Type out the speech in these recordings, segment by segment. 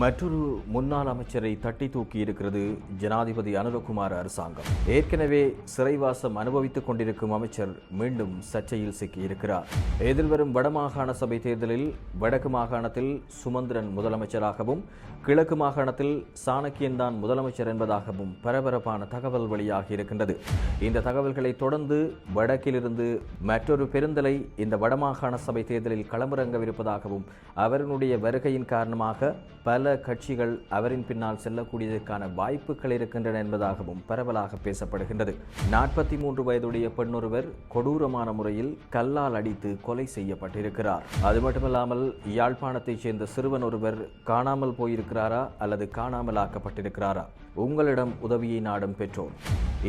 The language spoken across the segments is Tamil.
மற்றொரு முன்னாள் அமைச்சரை தட்டி தூக்கி இருக்கிறது ஜனாதிபதி அனுரகுமார் அரசாங்கம். ஏற்கனவே சிறைவாசம் அனுபவித்துக் கொண்டிருக்கும் அமைச்சர் மீண்டும் சர்ச்சையில் சிக்கியிருக்கிறார். எதிர்வரும் வடமாகாண சபை தேர்தலில் வடக்கு மாகாணத்தில் சுமந்திரன் முதலமைச்சராகவும் கிழக்கு மாகாணத்தில் சாணக்கியன்தான் முதலமைச்சர் என்பதாகவும் பரபரப்பான தகவல் வெளியாகி இருக்கின்றது. இந்த தகவல்களை தொடர்ந்து வடக்கிலிருந்து மற்றொரு பெருந்தலை இந்த வடமாகாண சபை தேர்தலில் களமிறங்கவிருப்பதாகவும் அவரினுடைய வருகையின் காரணமாக பல கட்சிகள் அவரின் பின்னால் செல்லக்கூடியதற்கான வாய்ப்புகள் இருக்கின்றன என்பதாகவும் பரவலாக பேசப்படுகின்றது. நாற்பத்தி மூன்று வயதுடைய பெண்ணொருவர் கொடூரமான முறையில் கல்லால் அடித்து கொலை செய்யப்பட்டிருக்கிறார். அது மட்டுமல்லாமல் யாழ்ப்பாணத்தைச் சேர்ந்த சிறுவன் ஒருவர் காணாமல் போயிருக்கிறாரா அல்லது காணாமல் ஆக்கப்பட்டிருக்கிறாரா உங்களிடம் உதவியை நாடும் பெற்றோர்.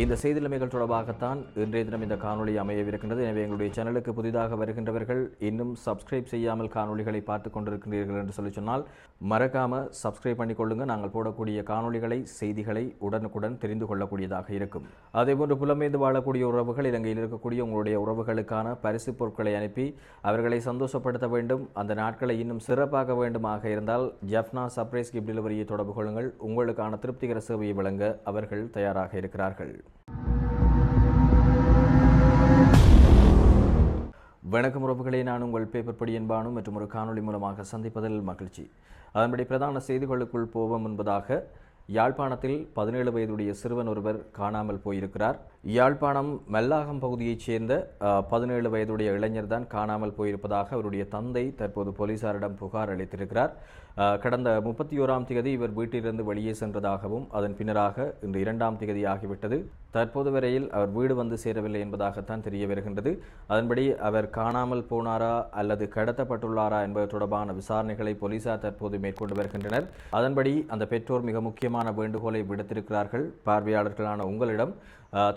இந்த செய்திநிலைமைகள் தொடர்பாகத்தான் இன்றைய தினம் இந்த காணொளி அமையவிருக்கின்றது. எனவே எங்களுடைய சேனலுக்கு புதிதாக வருகின்றவர்கள் இன்னும் சப்ஸ்கிரைப் செய்யாமல் காணொளிகளை பார்த்து கொண்டிருக்கிறீர்கள் என்று சொல்லி சொன்னால் மறக்காம சப்ஸ்கிரைப் பண்ணிக்கொள்ளுங்கள் நாங்கள் போடக்கூடிய காணொளிகளை செய்திகளை உடனுக்குடன் தெரிந்து கொள்ளக்கூடியதாக இருக்கும். அதேபோன்று புலமேந்து வாழக்கூடிய உறவுகள் இலங்கையில் இருக்கக்கூடிய உங்களுடைய உறவுகளுக்கான பரிசு பொருட்களை அனுப்பி அவர்களை சந்தோஷப்படுத்த வேண்டும். அந்த நாட்களை இன்னும் சிறப்பாக வேண்டுமாக இருந்தால் ஜப்னா சர்ப்ரைஸ் கிஃப்ட் டெலிவரியை தொடர்பு கொள்ளுங்கள். உங்களுக்கான திருப்திகர சேவையை வழங்க அவர்கள் தயாராக இருக்கிறார்கள். வணக்கம் உறவுகளே நான் உங்கள் பேப்பர் படி என்பானு மற்றும் ஒரு காணொளி மூலமாக சந்திப்பதில் மகிழ்ச்சி. அதன்படி பிரதான செய்திகளுக்குள் போவோம் என்பதாக யாழ்ப்பாணத்தில் பதினேழு வயதுடைய சிறுவன் ஒருவர் காணாமல் போயிருக்கிறார். யாழ்ப்பாணம் மெல்லாகம் பகுதியைச் சேர்ந்த பதினேழு வயதுடைய இளைஞர் தான் காணாமல் போயிருப்பதாக அவருடைய தந்தை தற்போது போலீசாரிடம் புகார் அளித்திருக்கிறார். கடந்த முப்பத்தி ஓராம் தேதி இவர் வீட்டிலிருந்து வெளியே சென்றதாகவும் அதன் பின்னராக இன்று இரண்டாம் தேதி ஆகிவிட்டது. தற்போது வரையில் அவர் வீடு வந்து சேரவில்லை என்பதாகத்தான் தெரிய வருகின்றது. அதன்படி அவர் காணாமல் போனாரா அல்லது கடத்தப்பட்டுள்ளாரா என்பது தொடர்பான விசாரணைகளை போலீசார் தற்போது மேற்கொண்டு வருகின்றனர். அதன்படி அந்த பெற்றோர் மிக முக்கியமான வேண்டுகோளை விடுத்திருக்கிறார்கள். பார்வையாளர்களான உங்களிடம்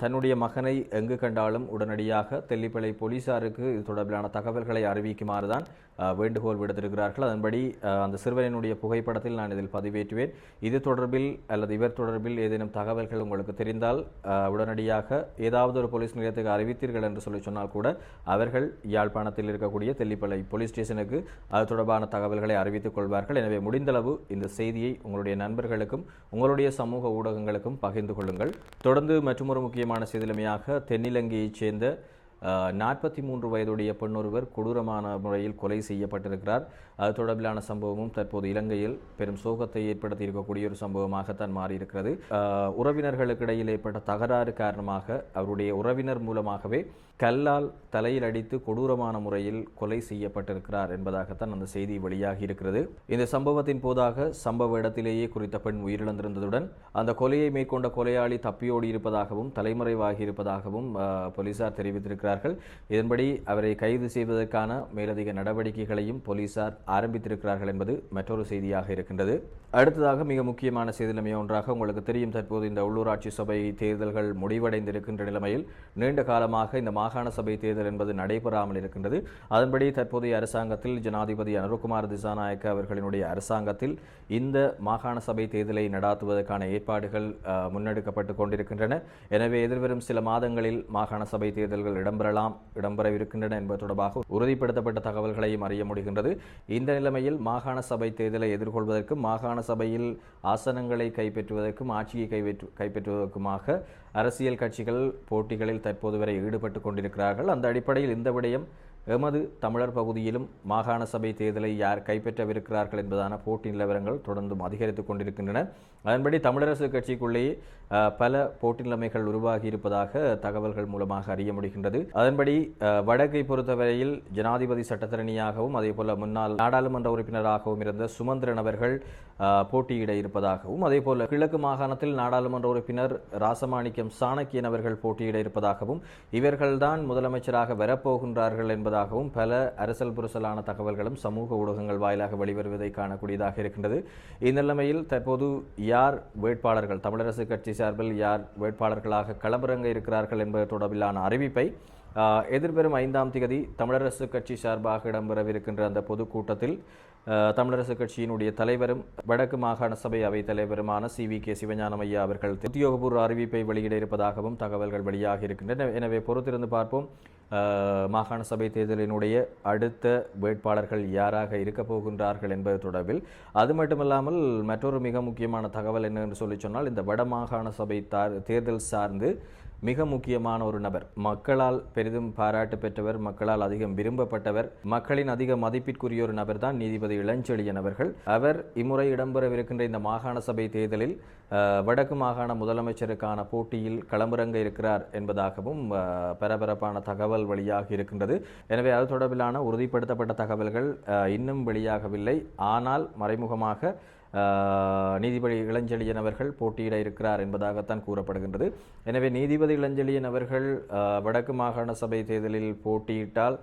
தன்னுடைய மகனை எங்கு கண்டாலும் உடனடியாக தெல்லிப்பளை போலீசாருக்கு இது தொடர்பிலான தகவல்களை அறிவிக்குமாறு தான் வேண்டுகோள் விடுத்திருக்கிறார்கள். அதன்படி அந்த சிறுவனினுடைய புகைப்படத்தில் நான் இதில் பதிவேற்றுவேன். இது தொடர்பில் அல்லது இவர் தொடர்பில் ஏதேனும் தகவல்கள் உங்களுக்கு தெரிந்தால் உடனடியாக ஏதாவது ஒரு போலீஸ் நிலையத்துக்கு அறிவித்தீர்கள் என்று சொல்லி சொன்னால் கூட அவர்கள் யாழ்ப்பாணத்தில் இருக்கக்கூடிய தெல்லிப்பளை போலீஸ் ஸ்டேஷனுக்கு அது தொடர்பான தகவல்களை அறிவித்துக் கொள்வார்கள். எனவே முடிந்தளவு இந்த செய்தியை உங்களுடைய நண்பர்களுக்கும் உங்களுடைய சமூக ஊடகங்களுக்கும் பகிர்ந்து கொள்ளுங்கள். தொடர்ந்து மற்றொரு முக்கியமான செய்திலுமையாக தென்னிலங்கையைச் சேர்ந்த நாற்பத்தி மூன்று வயதுடைய பெண்ணொருவர் கொடூரமான முறையில் கொலை செய்யப்பட்டிருக்கிறார். அது தொடர்பிலான சம்பவமும் தற்போது இலங்கையில் பெரும் சோகத்தை ஏற்படுத்தி இருக்கக்கூடிய ஒரு சம்பவமாகத்தான் மாறியிருக்கிறது. உறவினர்களுக்கிடையில் உறவினர்களுக்கு இடையில் ஏற்பட்ட தகராறு காரணமாக அவருடைய உறவினர் மூலமாகவே கல்லால் தலையில் அடித்து கொடூரமான முறையில் கொலை செய்யப்பட்டிருக்கிறார் என்பதாகத்தான் அந்த செய்தி வெளியாகி இருக்கிறது இந்த சம்பவத்தின் போதாக சம்பவ இடத்திலேயே குறித்த பெண் உயிரிழந்திருந்ததுடன் அந்த கொலையை மேற்கொண்ட கொலையாளி தப்பியோடி இருப்பதாகவும் தலைமறைவாகி இருப்பதாகவும் போலீசார் தெரிவித்திருக்கிறார் தெரிவித்திருக்கிறார்கள் இதன்படி அவரை கைது செய்வதற்கான மேலதிக நடவடிக்கைகளையும் போலீசார் ஆரம்பித்திருக்கிறார்கள் என்பது மற்றொரு செய்தியாக இருக்கின்றது. அடுத்ததாக மிக முக்கியமான செய்திநிலைமை ஒன்றாக உங்களுக்கு தெரியும். தற்போது இந்த உள்ளூராட்சி சபை தேர்தல்கள் முடிவடைந்திருக்கின்ற நிலைமையில் நீண்ட காலமாக இந்த மாகாண சபை தேர்தல் என்பது நடைபெறாமல் இருக்கின்றது. அதன்படி தற்போதைய அரசாங்கத்தில் ஜனாதிபதி அனுருகுமார் திசாநாயக்க அவர்களினுடைய அரசாங்கத்தில் இந்த மாகாண சபை தேர்தலை நடாத்துவதற்கான ஏற்பாடுகள் முன்னெடுக்கப்பட்டு கொண்டிருக்கின்றன. எனவே எதிர்வரும் சில மாதங்களில் மாகாண சபை தேர்தல்கள் இடம்பெறலாம் இடம்பெறவிருக்கின்றன என்பது தொடர்பாக உறுதிப்படுத்தப்பட்ட தகவல்களையும் அறிய முடிகின்றது. இந்த நிலைமையில் மாகாண சபை தேர்தலை எதிர்கொள்வதற்கு மாகாண சபையில் ஆசனங்களை கைப்பற்றுவதற்கும் ஆட்சியை கைப்பற்று கைப்பற்றுவதற்குமாக அரசியல் கட்சிகள் போட்டிகளில் தற்போது வரை ஈடுபட்டு கொண்டிருக்கிறார்கள். அந்த அடிப்படையில் இந்த விடயம் எமது தமிழர் பகுதியிலும் மாகாண சபை தேர்தலை யார் கைப்பற்றவிருக்கிறார்கள் என்பதான போட்டி நிலவரங்கள் தொடர்ந்தும் அதிகரித்துக் கொண்டிருக்கின்றன. அதன்படி தமிழரசு கட்சிக்குள்ளேயே பல போட்டி நிலைமைகள் உருவாகி இருப்பதாக தகவல்கள் மூலமாக அறிய முடிகின்றது. அதன்படி வடக்கை பொறுத்தவரையில் ஜனாதிபதி சட்டத்தரணியாகவும் அதே போல முன்னாள் நாடாளுமன்ற உறுப்பினராகவும் இருந்த சுமந்திரன் அவர்கள் போட்டியிட இருப்பதாகவும் அதே போல கிழக்கு மாகாணத்தில் நாடாளுமன்ற உறுப்பினர் ராசமாணிக்கம் சாணக்கியன் அவர்கள் போட்டியிட இருப்பதாகவும் இவர்கள்தான் முதலமைச்சராக வரப்போகின்றார்கள் என்பதாகவும் பல அரசல் புரசலான தகவல்களும் சமூக ஊடகங்கள் வாயிலாக வெளிவருவதை காணக்கூடியதாக இருக்கின்றது. இந்நிலைமையில் தற்போது யார் வேட்பாளர்கள்? தமிழரசு கட்சி சார்பில் யார் வேட்பாளர்களாக களமிறங்க இருக்கிறார்கள் என்பது தொடர்பிலான அறிவிப்பை எதிர்பெறும் எதிர்வரும் ஐந்தாம் திகதி தமிழரசு கட்சி சார்பாக இடம்பெறவிருக்கின்ற அந்த பொதுக்கூட்டத்தில் தமிழரசு கட்சியினுடைய தலைவரும் வடக்கு மாகாண சபை அவைத் தலைவருமான சி வி கே சிவஞானம் ஐயா அவர்கள் உத்தியோகபூர்வ அறிவிப்பை வெளியிட இருப்பதாகவும் தகவல்கள் வெளியாக இருக்கின்றன. எனவே பொறுத்திருந்து பார்ப்போம். மாகாண சபை தேர்தலினுடைய அடுத்த வேட்பாளர்கள் யாராக இருக்கப் போகின்றார்கள் என்பது தொடர்பில். அது மட்டுமல்லாமல் மற்றொரு மிக முக்கியமான தகவல் என்ன என்று சொல்லி சொன்னால் இந்த வட மாகாண சபை தார் தேர்தல் சார்ந்து மிக முக்கியமான ஒரு நபர். மக்களால் பெரிதும் பாராட்டு பெற்றவர் மக்களால் அதிகம் விரும்பப்பட்டவர் மக்களின் அதிக மதிப்பிற்குரிய ஒரு நபர் தான் நீதிபதி இளஞ்செழியன் அவர்கள். அவர் இம்முறை இடம்பெறவிருக்கின்ற இந்த மாகாண சபை தேர்தலில் வடக்கு மாகாண முதலமைச்சருக்கான போட்டியில் களமிறங்க இருக்கிறார் என்பதாகவும் பரபரப்பான தகவல் வெளியாக இருக்கின்றது. எனவே அது தொடர்பிலான உறுதிப்படுத்தப்பட்ட தகவல்கள் இன்னும் வெளியாகவில்லை. ஆனால் மறைமுகமாக நீதிபதி இளஞ்செழியன் அவர்கள் போட்டியிட இருக்கிறார் என்பதாகத்தான் கூறப்படுகின்றது. எனவே நீதிபதி இளஞ்செழியன் அவர்கள் வடக்கு மாகாண சபை தேர்தலில் போட்டியிட்டால்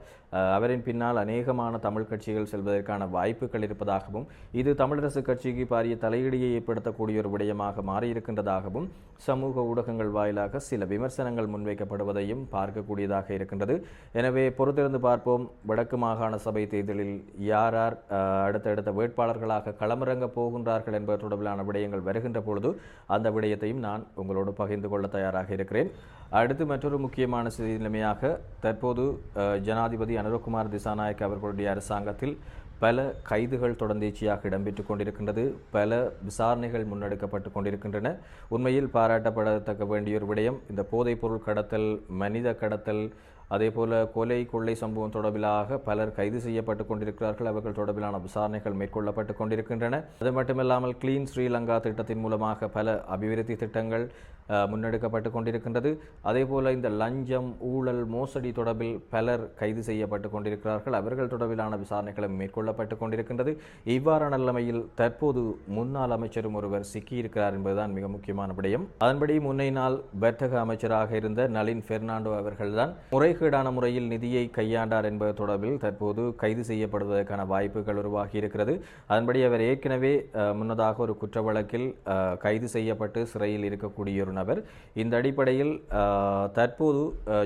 அவரின் பின்னால் அநேகமான தமிழ் கட்சிகள் செல்வதற்கான வாய்ப்புகள் இருப்பதாகவும் இது தமிழரசு கட்சிக்கு பாரிய தலையீடியை ஏற்படுத்தக்கூடிய ஒரு விடயமாக மாறியிருக்கின்றதாகவும் சமூக ஊடகங்கள் வாயிலாக சில விமர்சனங்கள் முன்வைக்கப்படுவதையும் பார்க்கக்கூடியதாக இருக்கின்றது. எனவே பொறுத்திருந்து பார்ப்போம் வடக்கு மாகாண சபை தேர்தலில் யார் யார் அடுத்தடுத்த வேட்பாளர்களாக களமிறங்க போகின்றார்கள் என்பது தொடர்பிலான விடயங்கள் வருகின்ற பொழுது அந்த விடயத்தையும் நான் உங்களோடு பகிர்ந்து கொள்ள தயாராக இருக்கிறேன். அடுத்து மற்றொரு முக்கியமான செய்தி நிலைமையாக தற்போது ஜனாதிபதி அனுரகுமார் திசாநாயக் அவர்களுடைய அரசாங்கத்தில் பல கைதுகள் தொடர்ந்தீச்சியாக இடம்பெற்றுக் கொண்டிருக்கின்றது. பல விசாரணைகள் முன்னெடுக்கப்பட்டு கொண்டிருக்கின்றன. உண்மையில் பாராட்டப்படத்தக்க வேண்டிய ஒரு விடயம் இந்த போதைப்பொருள் கடத்தல் மனித கடத்தல் அதேபோல கொலை கொள்ளை சம்பவம் தொடர்பிலாக பலர் கைது செய்யப்பட்டு கொண்டிருக்கிறார்கள். அவர்கள் தொடர்பிலான விசாரணைகள் மேற்கொள்ளப்பட்டு கொண்டிருக்கின்றன. அது மட்டுமில்லாமல் கிளீன் ஸ்ரீலங்கா திட்டத்தின் மூலமாக பல அபிவிருத்தி திட்டங்கள் முன்னெடுக்கப்பட்டு கொண்டிருக்கின்றது. அதேபோல இந்த லஞ்சம் ஊழல் மோசடி தொடர்பில் பலர் கைது செய்யப்பட்டு கொண்டிருக்கிறார்கள். அவர்கள் தொடர்பிலான விசாரணைகளும் மேற்கொள்ளப்பட்டு கொண்டிருக்கின்றது. இவ்வாறான நிலைமையில் தற்போது முன்னாள் அமைச்சரும் ஒருவர் சிக்கியிருக்கிறார் என்பதுதான் மிக முக்கியமான விடயம். அதன்படி முன்னை நாள் வர்த்தக அமைச்சராக இருந்த நளின் பெர்னாண்டோ அவர்கள்தான் முறைகேடான முறையில் நிதியை கையாண்டார் என்பது தொடர்பில் தற்போது கைது செய்யப்படுவதற்கான வாய்ப்புகள் உருவாகி இருக்கிறது. அதன்படி அவர் ஏற்கனவே முன்னதாக ஒரு குற்ற வழக்கில் கைது செய்யப்பட்டு சிறையில் இருக்கக்கூடிய ஒரு நபர். இந்த அடிப்படையில் தற்போது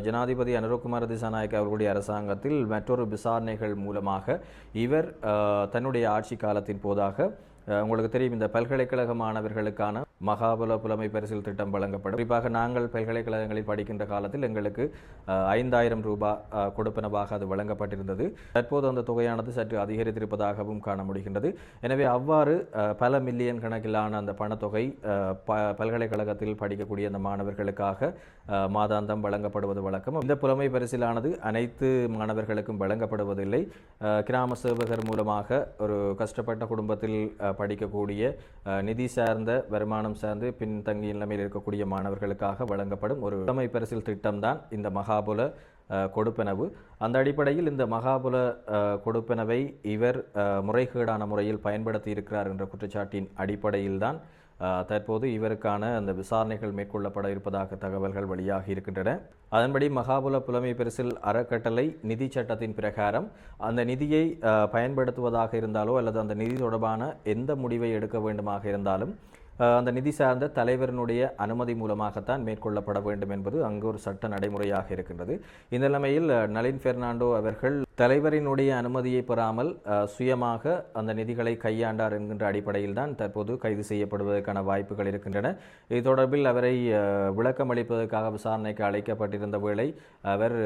ஜனாதிபதி அனுரகுமார் திசாநாயக் அவர்களுடைய அரசாங்கத்தில் மற்றொரு விசாரணைகள் மூலமாக இவர் தன்னுடைய ஆட்சி காலத்தின் போதாக உங்களுக்கு தெரியும் இந்த பல்கலைக்கழக மாணவர்களுக்கான மகாபல புலமை பரிசில் திட்டம் வழங்கப்படும். குறிப்பாக நாங்கள் பல்கலைக்கழகங்களில் படிக்கின்ற காலத்தில் எங்களுக்கு ஐந்தாயிரம் ரூபாய் கொடுப்பனவாக அது வழங்கப்பட்டிருந்தது. தற்போது அந்த தொகையானது சற்று அதிகரித்திருப்பதாகவும் காண முடிகின்றது. எனவே அவ்வாறு பல மில்லியன் கணக்கிலான அந்த பணத்தொகை ப பல்கலைக்கழகத்தில் படிக்கக்கூடிய அந்த மாணவர்களுக்காக மாதாந்தம் வழங்கப்படுவது வழக்கம். இந்த புலமை பரிசிலானது அனைத்து மாணவர்களுக்கும் வழங்கப்படுவதில்லை. கிராம சேவகர் மூலமாக ஒரு கஷ்டப்பட்ட குடும்பத்தில் படிக்கக்கூடிய நிதி சார்ந்த வருமானம் சார்ந்து பின்தங்கிய நிலைமையில் இருக்கக்கூடிய மாணவர்களுக்காக வழங்கப்படும் ஒரு புலமை பரிசில் திட்டம்தான் இந்த மகாபுல கொடுப்பெனவு கொடுப்பனவு. அந்த அடிப்படையில் இந்த மகாபுல கொடுப்பனவை இவர் முறைகேடான முறையில் பயன்படுத்தி இருக்கிறார் என்ற குற்றச்சாட்டின் அடிப்படையில்தான் தற்போது இவருக்கான அந்த விசாரணைகள் மேற்கொள்ளப்பட இருப்பதாக தகவல்கள் வெளியாகி இருக்கின்றன. அதன்படி மகாபுல புலமை பரிசில் அறக்கட்டளை நிதி சட்டத்தின் பிரகாரம் அந்த நிதியை பயன்படுத்துவதாக இருந்தாலோ அல்லது அந்த நிதி தொடர்பான எந்த முடிவை எடுக்க வேண்டுமாக இருந்தாலும் அந்த நிதி சார்ந்த தலைவரினுடைய அனுமதி மூலமாகத்தான் மேற்கொள்ளப்பட வேண்டும் என்பது அங்கு ஒரு சட்ட நடைமுறையாக இருக்கின்றது. இந்த நிலைமையில் நளின் பெர்னாண்டோ அவர்கள் தலைவரினுடைய அனுமதியை பெறாமல் சுயமாக அந்த நிதிகளை கையாண்டார் என்கின்ற அடிப்படையில் தான் தற்போது கைது செய்யப்படுவதற்கான வாய்ப்புகள் இருக்கின்றன. இது தொடர்பில் அவரை விளக்கம் அளிப்பதற்காக விசாரணைக்கு அழைக்கப்பட்டிருந்த வேளை அவர்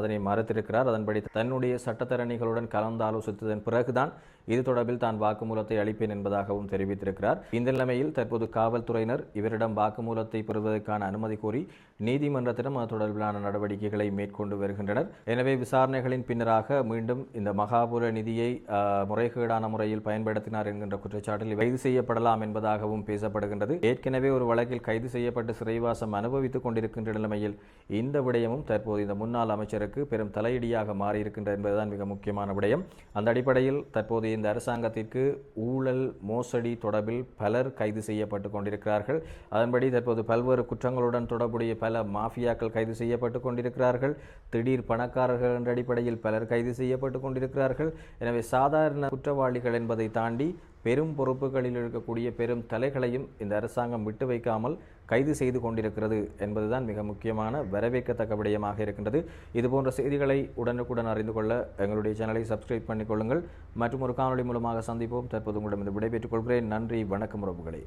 அதனை மறுத்திருக்கிறார். அதன்படி தன்னுடைய சட்டத்தரணிகளுடன் கலந்தாலோசித்ததன் பிறகுதான் இது தொடர்பில் தான் வாக்குமூலத்தை அளிப்பேன் என்பதாகவும் தெரிவித்திருக்கிறார். இந்த நிலைமையில் தற்போது காவல்துறையினர் இவரிடம் வாக்குமூலத்தை பெறுவதற்கான அனுமதி கோரி நீதிமன்றத்திடம் அது தொடர்பிலான நடவடிக்கைகளை மேற்கொண்டு வருகின்றனர். எனவே விசாரணைகளின் பின்னராக மீண்டும் இந்த மகாபுர நிதியை முறைகேடான முறையில் பயன்படுத்தினார் என்கின்ற குற்றச்சாட்டில் கைது செய்யப்படலாம் என்பதாகவும் பேசப்படுகின்றது. ஏற்கனவே ஒரு வழக்கில் கைது செய்யப்பட்டு சிறைவாசம் அனுபவித்துக் கொண்டிருக்கின்ற நிலைமையில் இந்த விடயமும் தற்போது இந்த முன்னாள் அமைச்சருக்கு பெரும் தலையீடியாக மாறியிருக்கின்ற என்பதுதான் மிக முக்கியமான விடயம். அந்த அடிப்படையில் தற்போது இந்த அரசாங்கத்திற்கு ஊழல் மோசடி தொடர்பில் பலர் கைது செய்யப்பட்டு கொண்டிருக்கிறார்கள். அதன்படி தற்போது பல்வேறு குற்றங்களுடன் தொடர்புடைய பல மாஃபியாக்கள் கைது செய்யப்பட்டு கொண்டிருக்கிறார்கள். திடீர் பணக்காரர்கள் என்ற அடிப்படையில் பலர் கைது செய்யப்பட்டு கொண்டிருக்கிறார்கள். எனவே சாதாரண குற்றவாளிகள் என்பதை தாண்டி பெரும் பொறுப்புகளில் இருக்கக்கூடிய பெரும் தலைகளையும் இந்த அரசாங்கம் விட்டு வைக்காமல் கைது செய்து கொண்டிருக்கிறது என்பதுதான் மிக முக்கியமான வரவேற்கத்தக்க விடயமாக இருக்கின்றது. இதுபோன்ற செய்திகளை உடனுக்குடன் அறிந்து கொள்ள எங்களுடைய சேனலை சப்ஸ்கிரைப் பண்ணிக்கொள்ளுங்கள் மற்றும் ஒரு காணொலி மூலமாக சந்திப்போம். தற்போது உங்களிடம் விடைபெற்றுக் கொள்கிறேன். நன்றி வணக்கம் உறவுகளே.